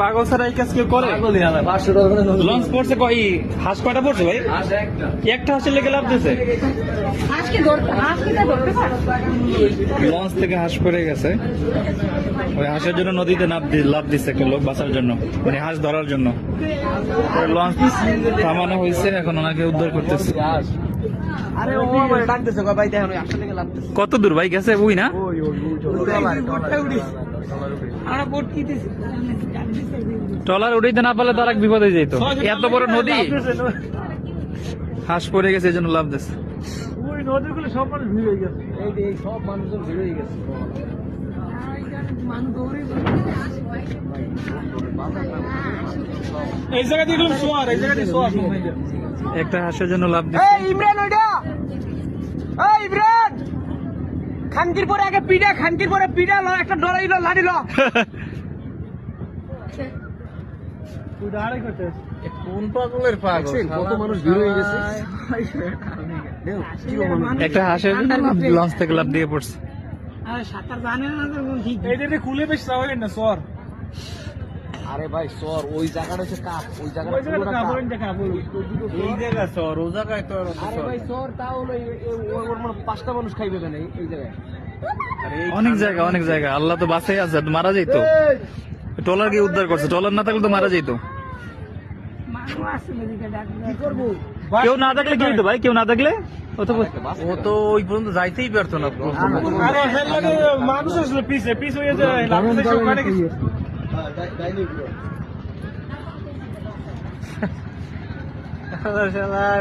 পাগল ছাড়া এই কাজ কেউ করে। লঞ্চ পড়ছে কই হাঁস কয়টা পড়ছে ভাই? একটা। একটা হাঁসের লেগে লাভ দিছে? লঞ্চ থেকে হাঁস পড়ে গেছে। ওই হাঁসের জন্য নদীতে নাপ দি- লাভ দিচ্ছে একটা লোক বাঁচার জন্য। মানে হাঁস ধরার জন্য। লঞ্চ থামানো হয়েছে এখন ওনাকে উদ্ধার করতেছে। আস। আরে ও আমার ডাকতেছে কয় ভাই দেখেন ওই আসলে লেগে লাগতেছে কত দূর ভাই? গেছে বুই না? ট্রলার উঠাইতে না পারলে তার এক বিপদ যেত এত বড় নদী? হাঁস পড়ে গেছে এই জন্য লাভ দিচ্ছে এই যে এই সব মানুষজন ভিড় হয়ে গেছে। এই জায়গা দিয়ে গেলাম এই জায়গা দিয়ে একটা হাঁসের জন্য লাভ দিচ্ছে। ইমরান ওইটা! ইমরান! খানকির পরে আগে পিডা খানকির পরে পিডা ল একটা ডরাই ল লাড়ি ল। কোন পাগলের পাগল কত মানুষ ভিড় হয়ে গেছে? একটা হাঁসের লঞ্চ থেকে লাভ দিয়ে পড়ছে। আরে সাঁতার জানে না তো ঠিক খুলে বেশ চাওয়ালেন না সর আরে ভাই সর ওই জায়গাটা হচ্ছে কাপ ওই জায়গাটা এই জায়গা সর ও জায়গায় তো আরে ভাই সর তাও হলো এই- এই- ওর ওর মানে পাঁচটা মানুষ খাইবে কেন এই- জায়গায়? অনেক জায়গা অনেক জায়গা আল্লাহ তো বাসাই আছে মারা যাইতো। ট্রলার গিয়ে উদ্ধার করছে ট্রলার না থাকলে তো মারা যাইতো। কি কেউ না থাকলে কি হইতো ভাই? কেউ না থাকলে? ও তো ও তো ওই পর্যন্ত যাইতেই পারতো না। মানুষ আসলে পিছে পিছ হয়ে যায়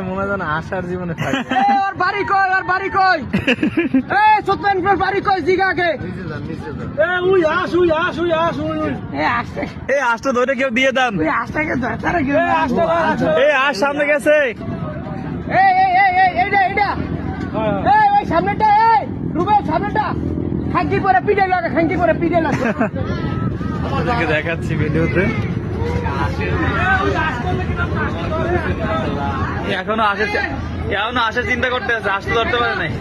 মনে হয় আসার জীবনে ওর বাড়ি কই ওর বাড়ি কই? এই সত্যেন্দ্রের বাড়ি কই জিগাকে? এ, উই আস উই আস উই আস উই উই। এ আসতে এই আশটা ধরে কেউ দিয়ে দেন। ওই এ, আসতে সামনে গেছে। এইটা এইটা এই ওই সামনেটা রুবেল সামনেটা। খাঙ্কি করে পিঠে লাগে খাঙ্কি করে পিঠে লাগে। আপনাকে দেখাচ্ছি ভিডিওতে। এখনও আসার এখনও আসার চিন্তা করতে আছে, আসতে ধরতে পারে নাই।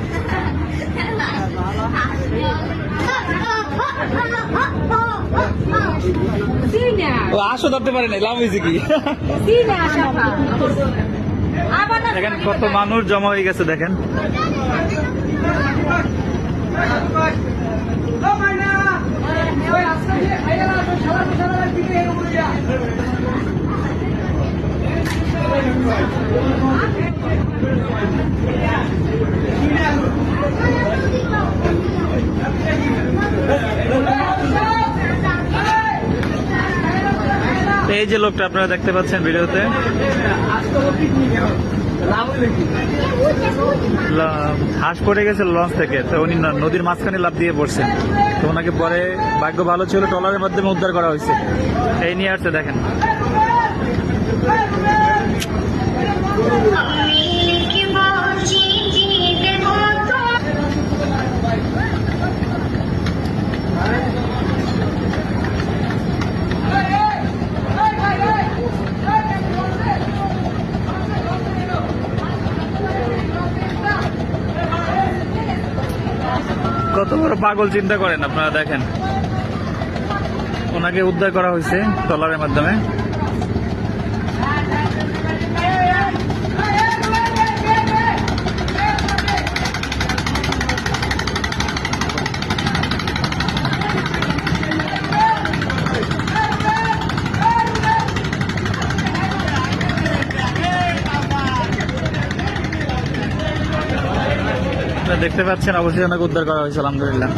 ও, আসো ধরতে পারে নাই, লাভ হয়েছে কি? দেখেন কত মানুষ জমা হয়ে গেছে দেখেন। এই যে লোকটা আপনারা দেখতে পাচ্ছেন ভিডিওতে। হাঁস পড়ে গেছে লঞ্চ থেকে। তো উনি নদীর মাঝখানে লাভ দিয়ে পড়ছেন তো ওনাকে পরে ভাগ্য ভালো ছিল, ট্রলারের মাধ্যমে উদ্ধার করা হয়েছে। এই নিয়ে আসছে, দেখেন। পাগল চিন্তা করেন আপনারা দেখেন। ওনাকে উদ্ধার করা হয়েছে ট্রলারের মাধ্যমে আপনারা দেখতে পাচ্ছেন অবশ্যই অনেক উদ্ধার করা হয়েছে আলহামদুলিল্লাহ।